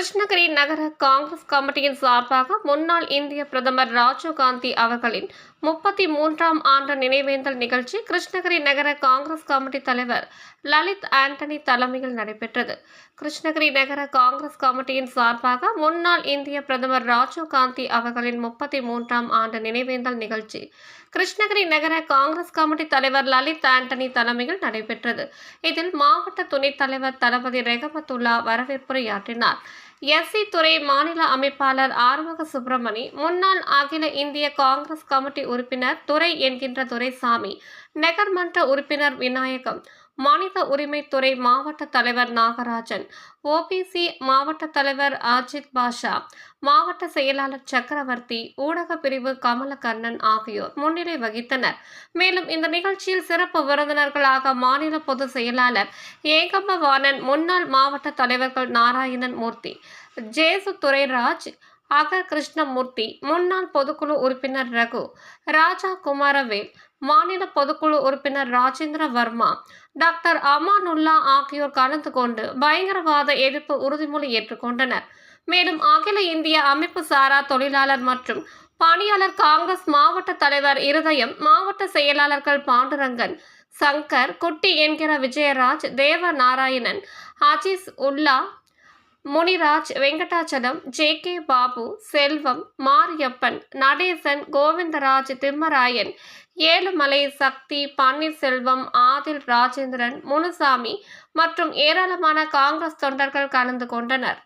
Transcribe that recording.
கிருஷ்ணகிரி நகர காங்கிரஸ் கமிட்டியின் சார்பாக முன்னாள் இந்திய பிரதமர் ராஜீவ் காந்தி அவர்களின் முப்பத்தி மூன்றாம் ஆண்டு நினைவேந்தல் நிகழ்ச்சி கிருஷ்ணகிரி நகர காங்கிரஸ் கமிட்டி தலைவர் லலித் ஆண்டனி தலைமையில் நடைபெற்றது. கிருஷ்ணகிரி நகர காங்கிரஸ் கமிட்டியின் சார்பாக முன்னாள் இந்திய பிரதமர் ராஜீவ் காந்தி அவர்களின் முப்பத்தி மூன்றாம் ஆண்டு நினைவேந்தல் நிகழ்ச்சி கிருஷ்ணகிரி நகர காங்கிரஸ் கமிட்டி தலைவர் லலித் ஆண்டனி தலைமையில் நடைபெற்றது. இதில் மாவட்ட துணைத் தலைவர் தளபதி ரெகமத்துல்லா வரவேற்புரையாற்றினார். எஸ்சி துறை மாநில அமைப்பாளர் ஆறுமுக சுப்பிரமணி முன்னாள் அகில இந்திய காங்கிரஸ் கமிட்டி உறுப்பினர் துறை என்கின்ற துரைசாமி நகர்மன்ற உறுப்பினர் விநாயகம் மாநில உரிமைத்துறை மாவட்ட தலைவர் நாகராஜன் ஓபிசி மாவட்ட தலைவர் அஜித் பாஷா மாவட்ட செயலாளர் சக்கரவர்த்தி ஊடக பிரிவு கமலக்கண்ணன் ஆகியோர் முன்னிலை வகித்தனர். மேலும் இந்த நிகழ்ச்சியில் சிறப்பு விருந்தினர்களாக மாநில பொதுச் செயலாளர் ஏகம்பவாணன் முன்னாள் மாவட்ட தலைவர்கள் நாராயணன் மூர்த்தி ஜேசு துரைராஜ் அக கிருஷ்ணமூர்த்தி முன்னாள் பொதுக்குழு உறுப்பினர் ரகு ராஜா குமாரவேல் மாநில பொதுக்குழு உறுப்பினர் ராஜேந்திர வர்மா டாக்டர் அமானுல்லா ஆகியோர் கலந்து கொண்டு பயங்கரவாத எதிர்ப்பு உறுதிமொழி ஏற்றுக்கொண்டனர் மேலும் அகில இந்திய அமைப்பு சாரா தொழிலாளர் மற்றும் பணியாளர் காங்கிரஸ் மாவட்ட தலைவர் இருதயம் மாவட்ட செயலாளர்கள் பாண்டுரங்கன் சங்கர் குட்டி என்கிற விஜயராஜ் தேவ நாராயணன் அஜீஸ் உல்லா முனிராஜ் வெங்கடாச்சலம் ஜே கே பாபு செல்வம் மாரியப்பன் நடேசன் கோவிந்தராஜ் திம்மராயன் ஏழுமலை சக்தி பன்னீர்செல்வம் ஆதில் ராஜேந்திரன் முனுசாமி மற்றும் ஏராளமான காங்கிரஸ் தொண்டர்கள் கலந்து கொண்டனர்.